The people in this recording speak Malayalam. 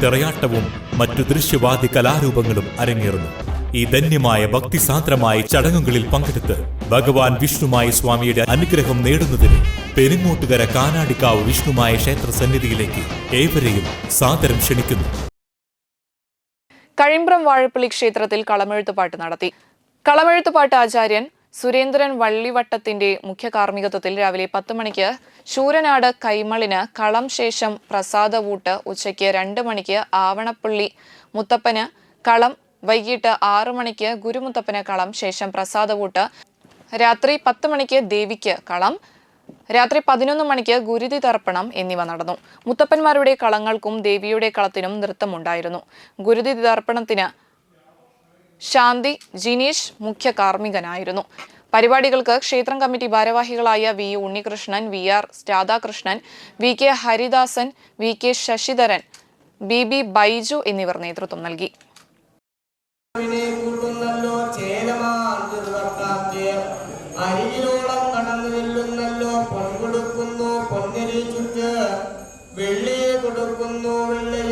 തിറയാട്ടവും മറ്റു ദൃശ്യവാദി കലാരൂപങ്ങളും അരങ്ങേറുന്നു. ഈ ധന്യമായ ഭക്തിസാന്ദ്രമായ ചടങ്ങുകളിൽ പങ്കെടുത്ത് ഭഗവാൻ വിഷ്ണുമായ സ്വാമിയുടെ അനുഗ്രഹം നേടുന്നതിന് പെരുങ്ങോട്ടുകര കാനാടിക്കാവ് വിഷ്ണുമായ ക്ഷേത്ര സന്നിധിയിലേക്ക് ഏവരെയും സാദരം ക്ഷണിക്കുന്നു. കഴിമ്പ്രം വാഴപ്പള്ളി ക്ഷേത്രത്തിൽ കളമെഴുത്തുപാട്ട് നടത്തി. കളമെഴുത്തുപാട്ട് ആചാര്യൻ സുരേന്ദ്രൻ വള്ളിവട്ടത്തിന്റെ മുഖ്യ കാർമ്മികത്വത്തിൽ രാവിലെ പത്ത് മണിക്ക് ശൂരനാട് കൈമളിന് കളം ശേഷം പ്രസാദവൂട്ട് ഉച്ചയ്ക്ക് രണ്ട് മണിക്ക് ആവണപ്പള്ളി മുത്തപ്പന് കളം വൈകിട്ട് ആറു മണിക്ക് ഗുരുമുത്തപ്പന് കളം ശേഷം പ്രസാദവൂട്ട് രാത്രി പത്ത് മണിക്ക് ദേവിക്ക് കളം രാത്രി പതിനൊന്ന് മണിക്ക് ഗുരുതി തർപ്പണം എന്നിവ നടന്നു. മുത്തപ്പന്മാരുടെ കളങ്ങൾക്കും ദേവിയുടെ കളത്തിനും നൃത്തമുണ്ടായിരുന്നു. ഗുരുതി തർപ്പണത്തിന് ശാന്തി ജിനീഷ് മുഖ്യ കാർമ്മികനായിരുന്നു. പരിപാടികൾക്ക് ക്ഷേത്രം കമ്മിറ്റി ഭാരവാഹികളായ V Unnikrishnan V R Radhakrishnan V K Haridasan V K Sasidharan B B Baiju എന്നിവർ നേതൃത്വം നൽകി. വെള്ളിയെ കൊടുക്കുന്നു വെള്ളി